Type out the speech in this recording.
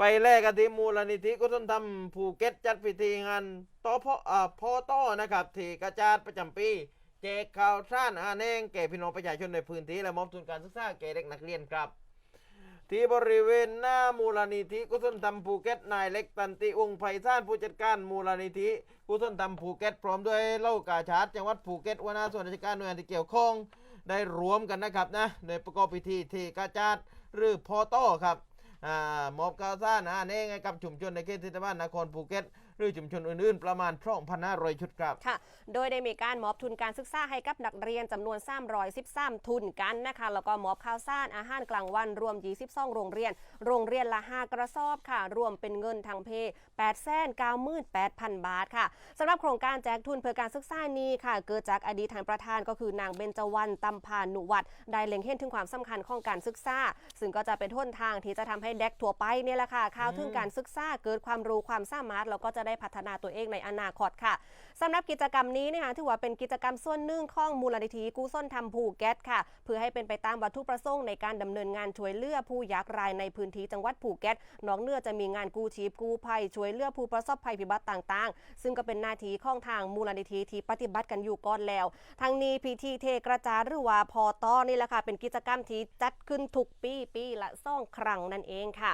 ไปแลกกันที่มูลนิธิกุศลธรรมภูเก็ตจัดพิธีงานต่อพ่ออ่าพ่อต้อนะครับที่กระจาดประจำปีแจกข่าวสารอาแนงแก่พี่น้องประชาชนในพื้นที่และมอบทุนการศึกษาแก่เด็กนักเรียนครับ ที่บริเวณหน้ามูลนิธิกุศลธรรมภูเก็ตนายเล็กตันติองค์ไพศาลผู้จัดการมูลนิธิกุศลธรรมภูเก็ตพร้อมด้วยเล่ากาชาดจังหวัดภูเก็ตหัวหน้าส่วนราชการหน่วยงานที่เกี่ยวข้องได้รวมกันนะครับนะในประกอบพิธีที่กาจาดหรือพอต้อครับ มอบข่าวสารอาเนงให้กับชุมชนในเขตเทศบาลนครภูเก็ต หรือชุมชนอื่นๆ ประมาณ2,500ชุดครับค่ะ โดยได้มีการมอบทุนการศึกษาให้กับนักเรียนจำนวน313ทุนกันนะคะแล้วก็มอบข้าวสารอาหารกลางวันรวม 22 โรงเรียน โรงเรียนละ 5 กระสอบค่ะ รวมเป็นเงินทางเพ8 9 8 0 0 0 บาทค่ะสำหรับโครงการแจกทุนเพื่อการศึกษานี้ค่ะ เกิดจากอดีตทางประธานก็คือนางเบญจวรรณตำพานุวัตรได้เล็งเห็นถึงความสำคัญของการศึกษา ซึ่งก็จะเป็นทุนทางที่จะทำให้เด็กทั่วไปเนี่ยแหละค่ะข่าวถึงการศึกษาเกิดความรู้ความสามารถแล้วก็จะได้พัฒนาตัวเองในอนาคตค่ะสำหรับกิจกรรมนี้นะคะถือว่าเป็นกิจกรรมส่วนหนึ่งของมูลนิธิกู้ส้นทำภูเก็ตค่ะ เพื่อให้เป็นไปตามวัตถุประสงค์ในการดำเนินงานช่วยเหลือผู้ยากไร้ในพื้นที่จังหวัดภูเก็ตนอกเนือจะมีงานกู้ชีพกู้ภัยช่วยเหลือผู้ประสบภัยพิบัติต่างๆ ซึ่งก็เป็นหน้าที่ของทางมูลนิธิที่ปฏิบัติกันอยู่ก่อนแล้วทางนี้พิธีเทกระจาหรือว่าพอต้อนี่แหละค่ะเป็นกิจกรรมที่จัดขึ้นทุกปีปีละสองครั้งนั่นเองค่ะ